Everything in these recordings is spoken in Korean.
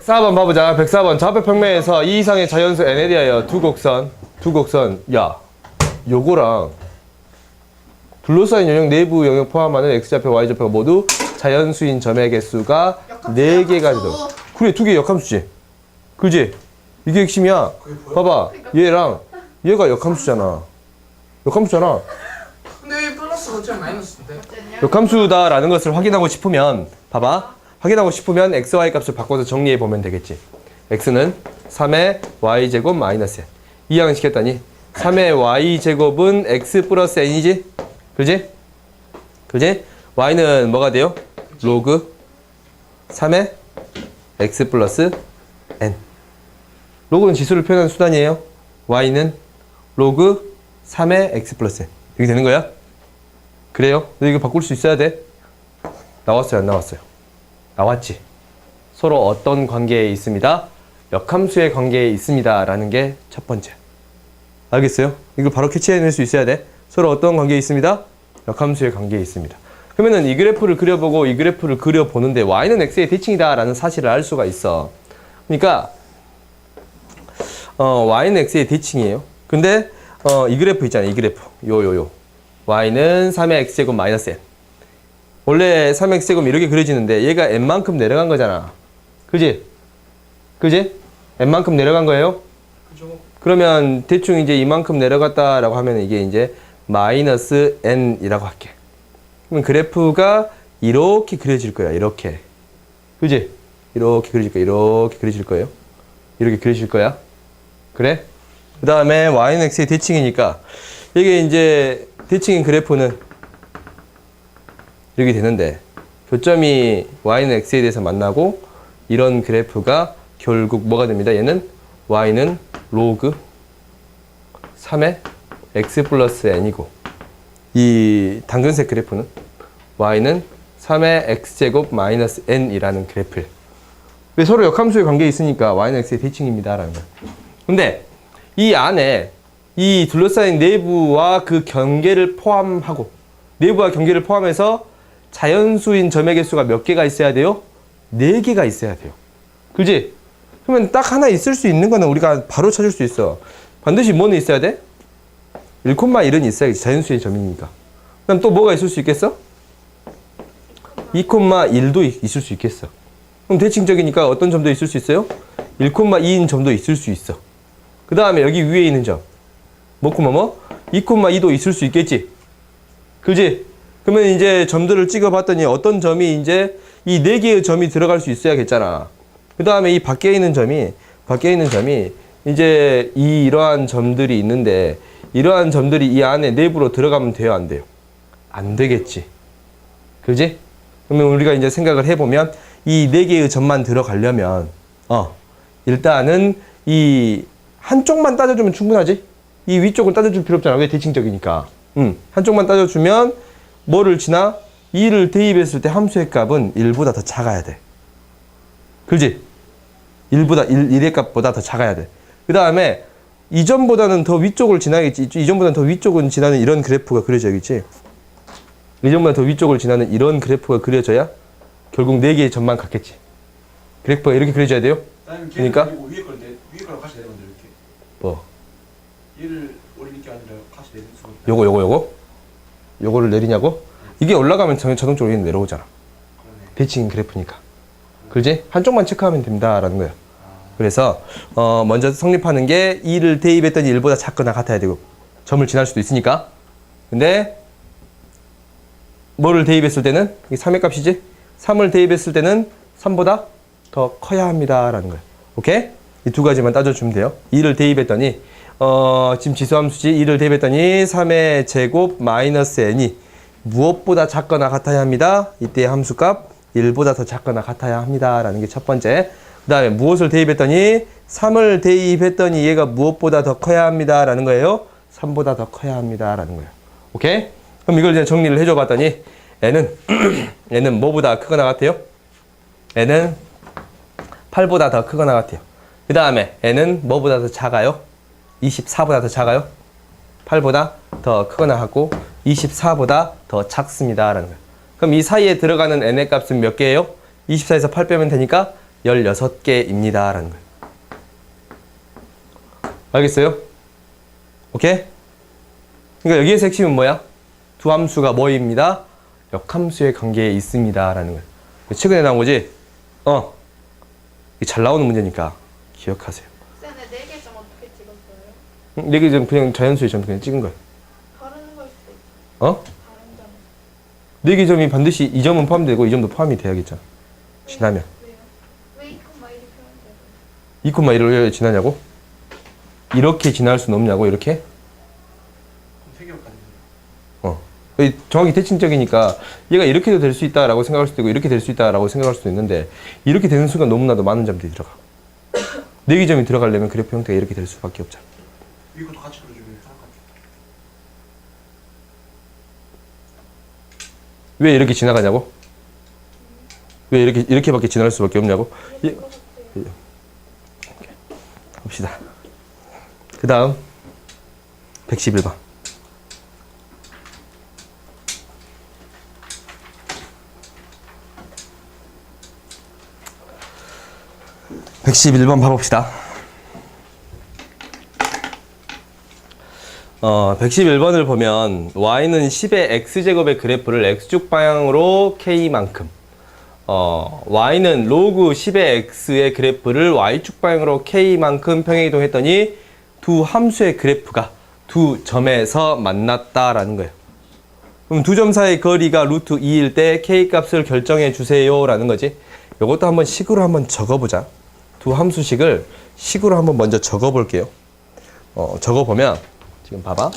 104번 봐보자. 104번 좌표 평면에서 이 이상의 자연수 n에 대하여 두 곡선, 두 곡선. 야, 요거랑 둘러싸인 영역 내부 영역 포함하는 x좌표, y좌표가 모두 자연수인 점의 개수가 네 개가 되도. 그래, 두 개 역함수지. 그지? 이게 핵심이야. 봐봐. 얘랑 얘가 역함수잖아. 역함수잖아. 근데 왜 플러스가 어차피 마이너스인데? 역함수다라는 것을 확인하고 싶으면 봐봐 확인하고 싶으면 x, y 값을 바꿔서 정리해 보면 되겠지 x는 3의 y제곱 마이너스 n 이항시켰더니 3의 y제곱은 x 플러스 n이지 그지? 그지? y는 뭐가 돼요? 로그 3의 x 플러스 n 로그는 지수를 표현하는 수단이에요 y는 로그 3의 x 플러스 n 이렇게 되는 거야? 그래요? 너 이거 바꿀 수 있어야 돼? 나왔어요, 안 나왔어요? 나왔지. 서로 어떤 관계에 있습니다? 역함수의 관계에 있습니다. 라는 게 첫 번째. 알겠어요? 이걸 바로 캐치해낼 수 있어야 돼. 서로 어떤 관계에 있습니다? 역함수의 관계에 있습니다. 그러면은 이 그래프를 그려보고 이 그래프를 그려보는데 y는 x의 대칭이다 라는 사실을 알 수가 있어. 그러니까 어, y는 x의 대칭이에요. 근데 어, 이 그래프 있잖아요. 이 그래프. 요 요 요. y는 3의 x제곱 마이너스 n. 원래 3x제곱 이렇게 그려지는데 얘가 n만큼 내려간 거잖아. 그지? 그지? n만큼 내려간 거예요? 그죠? 그러면 대충 이제 이만큼 내려갔다라고 하면 이게 이제 마이너스 n이라고 할게. 그러면 그래프가 이렇게 그려질 거야. 이렇게. 그지? 이렇게 그려질 거야. 이렇게 그려질 거예요. 이렇게 그려질 거야. 그래? 그 다음에 y는 x의 대칭이니까 이게 이제 대칭인 그래프는 이렇게 되는데 교점이 y는 x에 대해서 만나고 이런 그래프가 결국 뭐가 됩니다. 얘는 y는 로그 3의 x 플러스 n이고 이 당근색 그래프는 y는 3의 x제곱 마이너스 n이라는 그래프예요. 왜 서로 역함수의 관계에 있으니까 y는 x의 대칭입니다 라는 거예요. 근데 이 안에 이 둘러싸인 내부와 그 경계를 포함하고 내부와 경계를 포함해서 자연수인 점의 개수가 몇 개가 있어야 돼요? 네 개가 있어야 돼요. 그지? 그러면 딱 하나 있을 수 있는 거는 우리가 바로 찾을 수 있어. 반드시 뭐는 있어야 돼? 1,1은 있어야지. 자연수인 점이니까. 그럼 또 뭐가 있을 수 있겠어? 2,1도 있을 수 있겠어. 그럼 대칭적이니까 어떤 점도 있을 수 있어요? 1,2인 점도 있을 수 있어. 그 다음에 여기 위에 있는 점. 뭐코마 뭐? 2,2도 있을 수 있겠지? 그지? 그러면 이제 점들을 찍어봤더니 어떤 점이 이제 이 네 개의 점이 들어갈 수 있어야겠잖아. 그 다음에 이 밖에 있는 점이, 밖에 있는 점이 이제 이 이러한 점들이 있는데 이러한 점들이 이 안에 내부로 들어가면 돼요? 안 돼요? 안 되겠지. 그지? 그러면 우리가 이제 생각을 해보면 이 네 개의 점만 들어가려면, 어, 일단은 이 한쪽만 따져주면 충분하지? 이 위쪽을 따져줄 필요 없잖아. 왜 대칭적이니까. 음, 한쪽만 따져주면 뭐를 지나? 2를 대입했을 때 함수의 값은 1보다 더 작아야 돼. 그지? 1보다, 1, 1의 값보다 더 작아야 돼. 그 다음에 이전보다는 더 위쪽을 지나겠지. 이전보다는 더 위쪽은 지나는 이런 그래프가 그려져야겠지. 이전보다 더 위쪽을 지나는 이런 그래프가 그려져야 결국 4개의 점만 갖겠지. 그래프가 이렇게 그려져야 돼요? 그러니까? 위에 건데 위에 거랑 같이 내려면 돼 이렇게 뭐, 얘를 올리는 게 아니라 같이 수가 있다. 요거, 요거, 요거? 요거를 내리냐고? 이게 올라가면 자- 자동적으로 얘는 내려오잖아. 대칭 그래프니까. 그지? 한쪽만 체크하면 됩니다라는 거예요. 그래서 어 먼저 성립하는 게 2를 대입했더니 1보다 작거나 같아야 되고 점을 지날 수도 있으니까. 근데 뭐를 대입했을 때는 이게 3의 값이지? 3을 대입했을 때는 3보다 더 커야 합니다라는 거예요. 오케이? 이 두 가지만 따져주면 돼요. 2를 대입했더니 어 지금 지수함수지 2를 대입했더니 3의 제곱 마이너스 n이 무엇보다 작거나 같아야 합니다. 이때 함수값 1보다 더 작거나 같아야 합니다 라는 게 첫 번째. 그 다음에 무엇을 대입했더니 3을 대입했더니 얘가 무엇보다 더 커야 합니다 라는 거예요. 3보다 더 커야 합니다 라는 거예요. 오케이? 그럼 이걸 이제 정리를 해줘 봤더니 n은 n은 뭐보다 크거나 같아요? n은 8보다 더 크거나 같아요. 그 다음에 n은 뭐보다 더 작아요? 24보다 더 작아요? 8보다 더 크거나 하고 24보다 더 작습니다 라는 거예요. 그럼 이 사이에 들어가는 n의 값은 몇 개예요? 24에서 8 빼면 되니까 16개입니다. 라는 거예요. 알겠어요? 오케이? 그러니까 여기에서 핵심은 뭐야? 두 함수가 뭐입니다? 역함수의 관계에 있습니다. 라는 거예요. 최근에 나온 거지? 어. 잘 나오는 문제니까 기억하세요. 쌤네 네개 점 어떻게 찍었어요? 응? 네개 좀 그냥 자연수의 점 그냥 찍은 거예요. 다른 걸 수도 있죠. 어? 다른 점. 네개 점이 반드시 이 점은 포함되고 이 점도 포함이 돼야겠죠. 지나면. 왜요? 왜 2콤마 1이 표현돼요? 2,1을 왜 지나냐고? 이렇게 지날 수는 없냐고 이렇게? 세. 어. 이 정확히 대칭적이니까 얘가 이렇게도 될 수 있다라고 생각할 수도 있고 이렇게 될 수 있다라고 생각할 수도 있는데 이렇게 되는 순간 너무나도 많은 점들이 들어가. 네개 점이 들어가려면 그래프 형태가 이렇게 될 수밖에 없잖아. 위에 것도 같이 그려주면. 왜 이렇게 지나가냐고? 왜 이렇게 이렇게밖에 지날 수밖에 없냐고? 예. 봅시다. 그 다음 111번. (111번) 봐봅시다 어, 111번을 보면 y는 10의 x제곱의 그래프를 x축 방향으로 k만큼 어, y는 로그 10의 x의 그래프를 y축 방향으로 k만큼 평행이동했더니 두 함수의 그래프가 두 점에서 만났다라는 거예요. 그럼 두 점 사이 거리가 루트 2일 때 k 값을 결정해 주세요라는 거지. 이것도 한번 식으로 한번 적어보자. 두 함수식을 식으로 한번 먼저 적어 볼게요. 어, 적어 보면 지금 봐봐.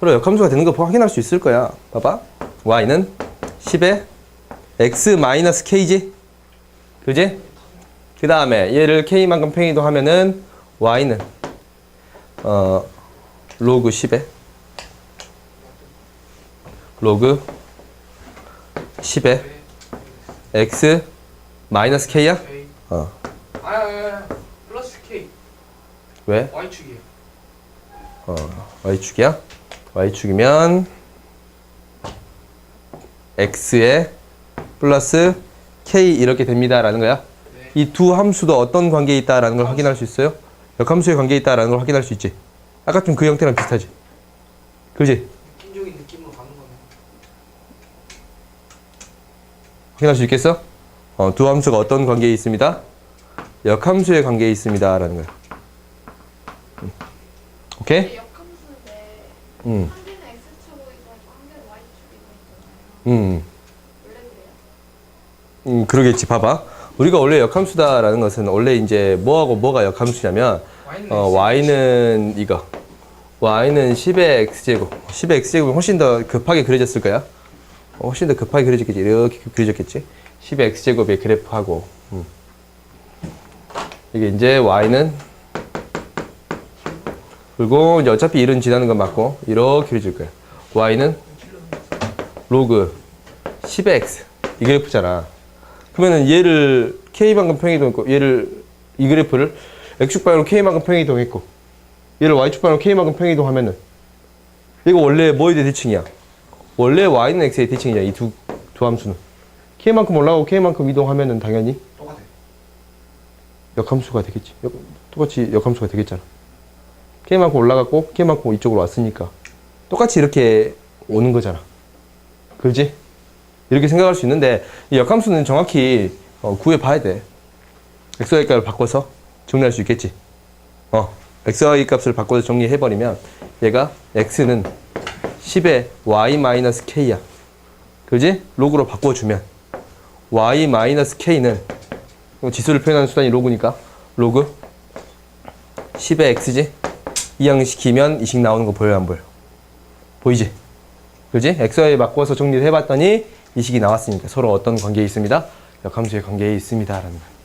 서로 역함수가 되는 거 확인할 수 있을 거야. 봐봐. y는 10에 x k지? 그지? 그 다음에 얘를 k만큼 평이도 하면은 y는 어 로그 10에 로그 10에 x 마이너스 k야? K. 어. 아, 아, 아, 플러스 K. 왜? Y축이에요. 어, y축이야? y축이면 x에 플러스 k 이렇게 됩니다라는 거야. 네. 이두 함수도 어떤 관계에 있다라는 걸 확인할 수 있어요? 역함수의 관계에 있다라는 걸 확인할 수 있지. 아까 좀 그 형태랑 비슷하지. 그지? 느낌적인 느낌으로 가는 거네. 확인할 수 있겠어? 어, 두 함수가 어떤 관계에 있습니다? 역함수의 관계에 있습니다 라는 거야. 음. 오케이? 역함수인데 음. 음. 음, 그러겠지. 봐봐. 우리가 원래 역함수다라는 것은 원래 이제 뭐하고 뭐가 역함수냐면 어, y는 이거. y는 10의 x제곱. 10의 x제곱이 훨씬 더 급하게 그려졌을 거야. 어, 훨씬 더 급하게 그려졌겠지. 이렇게 그려졌겠지. 10의 x제곱의 그래프하고. 음. 이게 이제 y는 그리고 이제 어차피 1은 지나는 건 맞고 이렇게 그려질 거야. y는 로그 10의 x 이 그래프잖아. 그러면은 얘를 k만큼 평이동했고 얘를 이 그래프를 x축 방향으로 k만큼 평이동했고 얘를 y축 방향으로 k만큼 평이동하면은 이거 원래 대해 대칭이야? 원래 y는 x의 대칭이야 이 두 두 함수는 k만큼 올라가고 k만큼 이동하면은 당연히 똑같아. 역함수가 되겠지. 역- 똑같이 역함수가 되겠잖아. k만큼 올라갔고 k만큼 이쪽으로 왔으니까 똑같이 이렇게 오는 거잖아. 그지? 이렇게 생각할 수 있는데 이 역함수는 정확히 어, 구해 봐야 돼. xy 값을 바꿔서 정리할 수 있겠지. 어, xy 값을 바꿔서 정리해 버리면 얘가 x는 10의 y-k야. 그지? 로그로 바꿔주면 y-k는 지수를 표현하는 수단이 로그니까 로그 10의 x지? 이항시키면 이식 나오는 거 보여요 안 보여? 보이지? 그지? xy 바꿔서 정리를 해봤더니 이식이 나왔으니까 서로 어떤 관계에 있습니다? 역함수의 관계에 있습니다 라는 거예요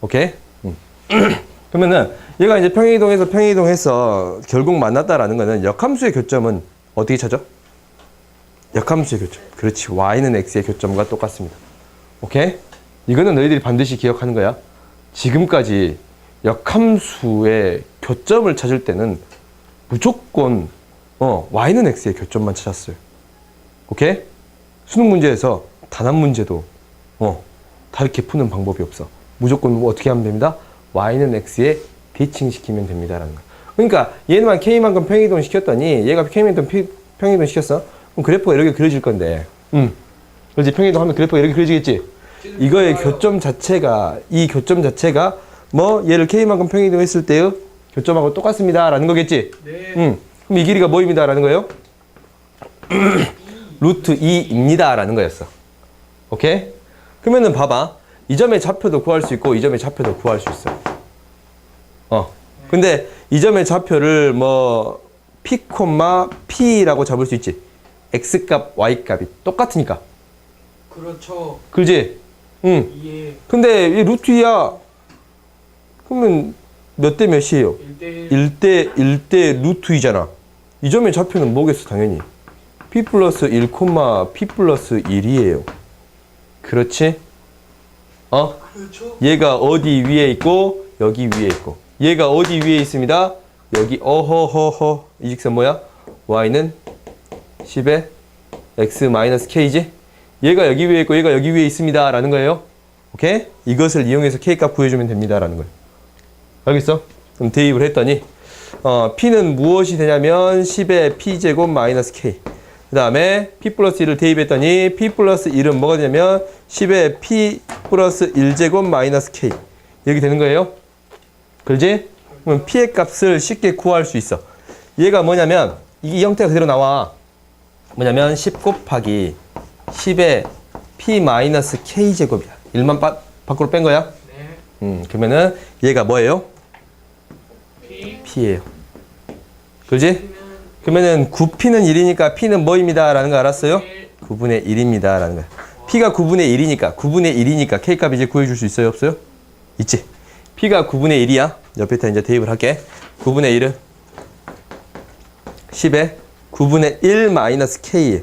오케이? 음. 그러면은 얘가 이제 평행이동해서 평행이동해서 결국 만났다라는 거는 역함수의 교점은 어떻게 찾아? 역함수의 교점 그렇지 y는 x의 교점과 똑같습니다 오케이? 이거는 너희들이 반드시 기억하는 거야. 지금까지 역함수의 교점을 찾을 때는 무조건 어, y는 x의 교점만 찾았어요. 오케이? 수능 문제에서 단 한 문제도 어, 다르게 푸는 방법이 없어. 무조건 뭐 어떻게 하면 됩니다. y는 x에 대칭시키면 됩니다라는 거. 그러니까 얘만 k만큼 평이동 시켰더니 얘가 k만큼 피- 평이동 시켰어. 그럼 그래프가 이렇게 그려질 건데. 음. 그렇지 평이동 하면 그래프가 이렇게 그려지겠지. 이거의 교점 자체가 이 교점 자체가 뭐 얘를 k만큼 평이동 했을 때의 교점하고 똑같습니다라는 거겠지. 네. 음. 그럼 이 길이가 뭐입니다라는 거예요? 루트 2입니다라는 거였어. 오케이? 그러면은 봐봐. 이 점의 좌표도 구할 수 있고 이 점의 좌표도 구할 수 있어. 어. 근데 이 점의 좌표를 뭐 p, p라고 잡을 수 있지. x 값, y 값이 똑같으니까. 그렇죠. 그지? 응. 이에 근데 이 루트 2야. 그러면 몇 대 몇이에요? 1대1 1대 1대 루트 2잖아. 이 점의 좌표는 뭐겠어, 당연히? p 플러스 1, p 플러스 1이에요. 그렇지? 어? 그렇죠. 얘가 어디 위에 있고 여기 위에 있고 얘가 어디 위에 있습니다. 여기 어허허허 이 직선 뭐야? y는 10에 x 마이너스 k지? 얘가 여기 위에 있고 얘가 여기 위에 있습니다. 라는 거예요. 오케이? 이것을 이용해서 k 값 구해주면 됩니다. 라는 거예요. 알겠어? 그럼 대입을 했더니 어, p는 무엇이 되냐면 10의 p제곱 마이너스 k 그 다음에 p 플러스 1을 대입했더니 p 플러스 1은 뭐가 되냐면 10의 p 플러스 1제곱 마이너스 k 이렇게 되는 거예요 그렇지? 그럼 p의 값을 쉽게 구할 수 있어 얘가 뭐냐면 이 형태가 그대로 나와 뭐냐면 10 곱하기 10의 p 마이너스 k 제곱이야 1만 바, 밖으로 뺀 거야 네. 음, 그러면은 얘가 뭐예요? P p예요? P는 그러면은 9p는 1이니까 p는 뭐입니다 라는 거 알았어요? 1 9분의 1입니다. 라는 거야. P가 9분의 1이니까, 9분의 1이니까 K값 이제 구해줄 수 있어요? 없어요? 있지. P가 9분의 1이야. 옆에다 이제 대입을 할게. 9분의 1은 10에 9분의 1 마이너스 K예요.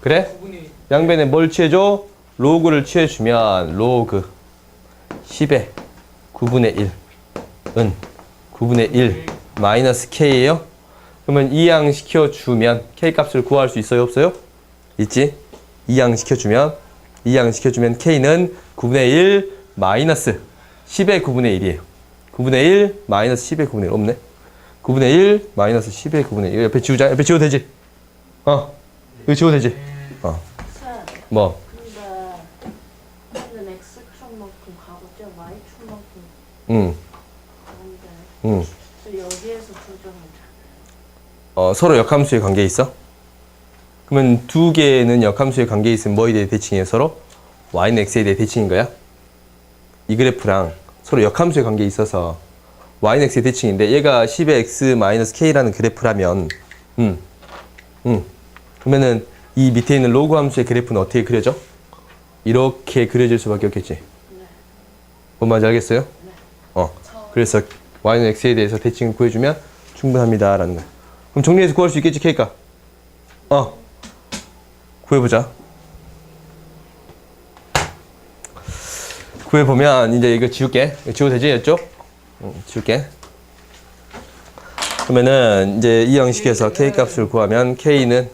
그래? 9분의 양변에 뭘 취해줘? 로그를 취해주면 로그 10에 9분의 1은 9분의 1 마이너스 K예요. 그러면 이항 시켜주면 K 값을 구할 수 있어요? 없어요? 있지? 이항 시켜주면 이항 시켜주면 K는 9분의 1 마이너스 10의 9분의 1이에요. 9분의 1 마이너스 10의 9분의 1 없네. 9분의 1 마이너스 10의 9분의 1 옆에 지우자. 옆에 지워도 되지? 어. 이거 지워도 되지? 어. 쌤, 뭐. 근데 얘는 x축만큼 가고죠 y축만큼 응. 가는데 응. 저 여기에서 어, 서로 역함수의 관계 있어? 그러면 두 개는 역함수의 관계 있으면 뭐에 대해 대칭이에요? 서로? y는 x에 대해 대칭인 거야? 이 그래프랑 서로 역함수의 관계 있어서 y는 x의 대칭인데 얘가 10의 x 마이너스 k라는 그래프라면 음, 음. 그러면은 이 밑에 있는 로그 함수의 그래프는 어떻게 그려져? 이렇게 그려질 수밖에 없겠지. 뭔 말인지 알겠어요? 어. 그래서 y는 x에 대해서 대칭을 구해주면 충분합니다 라는 거야. 그럼 정리해서 구할 수 있겠지, K가? 어. 구해보자. 구해보면, 이제 이거 지울게. 이거 지워도 되지, 이쪽? 응, 지울게. 그러면은, 이제 이 형식에서 K 값을 구하면, K는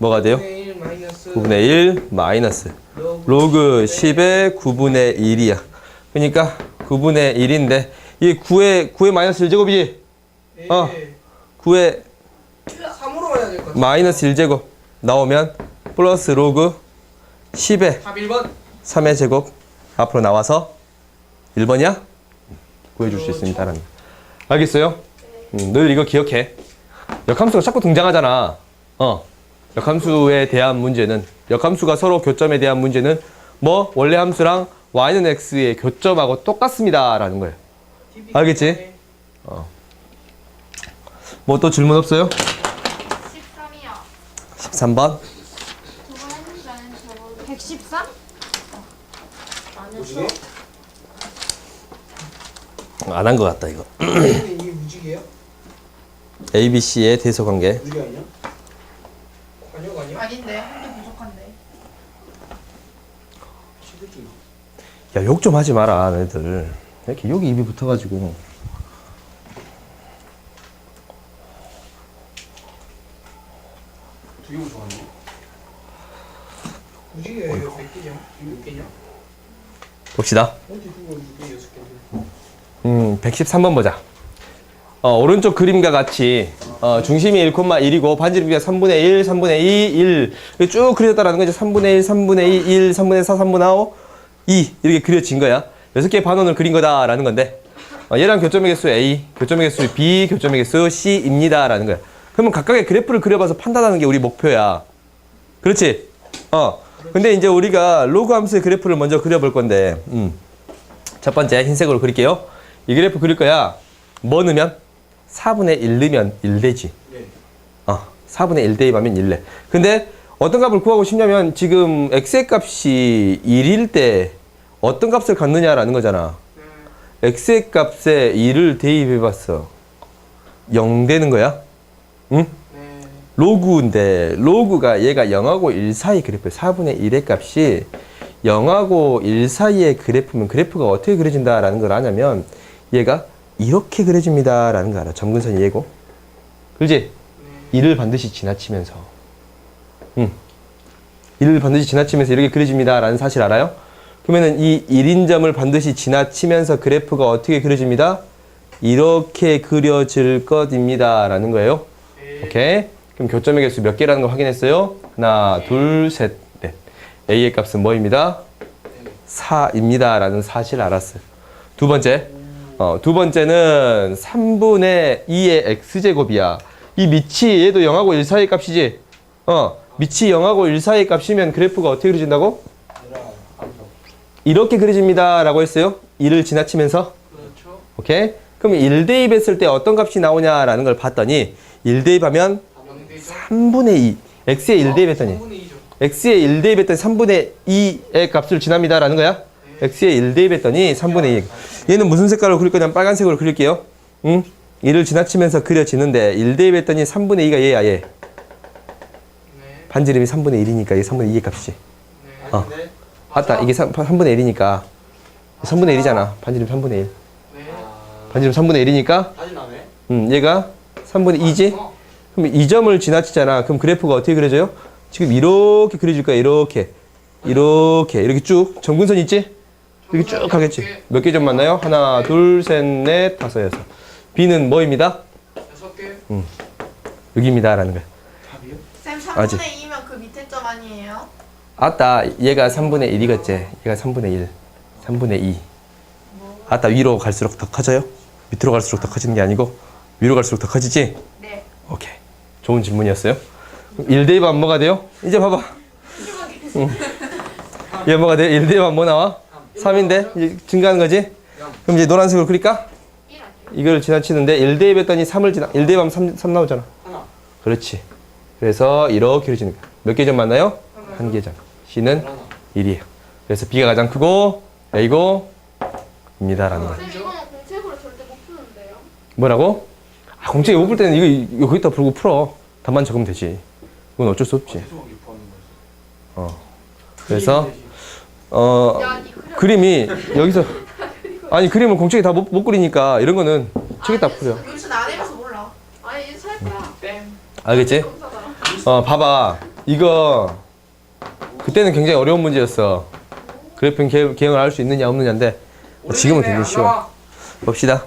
뭐가 돼요? 9분의 1 마이너스 9분의 1 마이너스. 로그 10의 9분의 1이야. 그러니까 9분의 1인데, 이 9의, 9의 마이너스 1제곱이지? 어. 9의 3으로 가야 될것 같아. 마이너스 1제곱 나오면 플러스 로그 10의 답 1번. 3의 제곱 앞으로 나와서 1번이야? 구해줄 수 있습니다라는 거. 알겠어요? 음, 늘 이거 기억해 역함수가 자꾸 등장하잖아 어 역함수에 대한 문제는 역함수가 서로 교점에 대한 문제는 뭐 원래 함수랑 y는 x의 교점하고 똑같습니다 라는 거예요 알겠지? 뭐또 질문 없어요? 13이요. 13번 두번 했는데 저거 113? 안 무지개? 했어? 안 한 것 같다 이거 이게 무지개야? ABC의 대소관계 무지개 아니야? 관역 아니야? 아닌데 한개 부족한데. 야 욕 좀 하지 마라 너희들 왜 이렇게 욕이 입이 붙어가지고 두개 좋아하는데? 무지개 몇 개냐? 몇 개냐? 봅시다. 어디 두고 이게 여섯 개인데. 음, 113번 보자. 어, 오른쪽 그림과 같이 어, 중심이 1,1이고 반지름비가 3분의 1, 3분의 2, 1 이렇게 쭉 그려졌다라는 거죠. 3분의 1, 3분의 2, 1, 3분의 4, 3분의 5, 2 이렇게 그려진 거야. 여섯 개의 반원을 그린 거다라는 건데 어, 얘랑 교점의 개수 A, 교점의 개수 B, 교점의 개수 C입니다라는 거야. 그러면 각각의 그래프를 그려봐서 판단하는 게 우리 목표야. 그렇지? 어. 근데 이제 우리가 로그 함수의 그래프를 먼저 그려볼 건데, 음. 첫 번째 흰색으로 그릴게요. 이 그래프 그릴 거야. 뭐 넣으면? 4분의 1 넣으면 1 되지. 네. 어, 4분의 1 대입하면 1래. 근데 어떤 값을 구하고 싶냐면 지금 x의 값이 1일 때 어떤 값을 갖느냐라는 거잖아. x의 값에 1을 대입해봤어. 0 되는 거야? 응? 네. 로그인데 로그가 얘가 0하고 1 사이 그래프 4분의 1의 값이 0하고 1 사이의 그래프면 그래프가 어떻게 그려진다라는 걸 아냐면 얘가 이렇게 그려집니다라는 거 알아. 점근선이 얘고. 그지? 1을 반드시 지나치면서. 응. 1을 반드시 지나치면서 이렇게 그려집니다라는 사실 알아요? 그러면은 이 1인점을 반드시 지나치면서 그래프가 어떻게 그려집니다? 이렇게 그려질 것입니다 라는 거예요. 오케이. 그럼 교점의 개수 몇 개라는 걸 확인했어요? 하나, 둘, 셋, 넷. A의 값은 뭐입니다? 4입니다. 라는 사실 알았어요. 두 번째. 어, 두 번째는 3분의 2의 x제곱이야. 이 밑이 얘도 0하고 1 사이의 값이지? 어, 밑이 0하고 1 사이의 값이면 그래프가 어떻게 그려진다고? 이렇게 그려집니다. 라고 했어요. 1을 지나치면서. 그렇죠. 오케이? 그럼 1 대입 했을 때 어떤 값이 나오냐라는 걸 봤더니 1 대입 하면 영대죠. 3분의 2. x에 1 대입 했더니 3분의 2죠. x에 1 대입 했더니 3분의 2의 값을 지납니다라는 거야. X에 1 대입했더니 3분의 2. 얘는 무슨 색깔로 그릴 거냐면 빨간색으로 그릴게요. 응? 1을 지나치면서 그려지는데 1 대입했더니 3분의 2가 얘야 얘. 네. 반지름이 3분의 1이니까 이게 3분의 2의 값이지. 네. 어. 아닌데? 맞다. 이게 3, 3분의 1이니까 3분의 1이잖아. 반지름 3분의 1. 네. 아. 반지름 3분의 1이니까 다시 나네. 음, 얘가 3분의 2지? 어. 그럼 이 점을 지나치잖아. 그럼 그래프가 어떻게 그려져요? 지금 이렇게 그려질 거야. 이렇게. 이렇게. 이렇게 쭉. 정근선 있지? 이렇게 쭉 가겠지. 몇 개 점 맞나요? 하나, 둘, 셋, 넷, 다섯, 여섯. B는 뭐입니다? 여섯 개. 여기입니다. 라는 거야. 답이요? 쌤 아직. 3분의 2면 그 밑에 점 아니에요? 아따, 얘가 3분의 1이겠지. 얘가 3분의 1. 3분의 2. 아따, 위로 갈수록 더 커져요? 밑으로 갈수록 더 커지는 게 아니고, 위로 갈수록 더 커지지? 네. 오케이. 좋은 질문이었어요. 1 대입하면 뭐가 돼요? 이제 봐봐. 응. 얘 뭐가 돼? 1 대입하면 뭐 나와? 3인데? 이제 증가하는 거지? 그럼 이제 노란색으로 그릴까? 1 아니에요? 이걸 지나치는데 1 대입했더니 3을 지나, 1 대입하면 3, 3 나오잖아. 하나. 그렇지. 그래서 이렇게 그려지는 거야. 몇 개 점 맞나요? 한 개 점. C는 하나. 1이에요. 그래서 B가 가장 크고 A고 입니다라는 거야. 쌤 이거는 공책으로 절대 못 푸는데요? 뭐라고? 아, 공책에 못풀 때는 이거, 이거 거기다 풀고 풀어. 답만 적으면 되지. 그건 어쩔 수 없지. 거였어. 어. 그래서 어. 그림이 여기서 아니 그림을 공책에 다못못 그리니까 이런 거는 책에 다 풀려. 유치는 안 해봐서 몰라. 아니 이제 살 거야. 땡. 알겠지? 어 봐봐 이거 그때는 굉장히 어려운 문제였어. 그래프 개- 개형을 할수 있느냐 없느냐인데 지금은 굉장히 쉬워. 봅시다.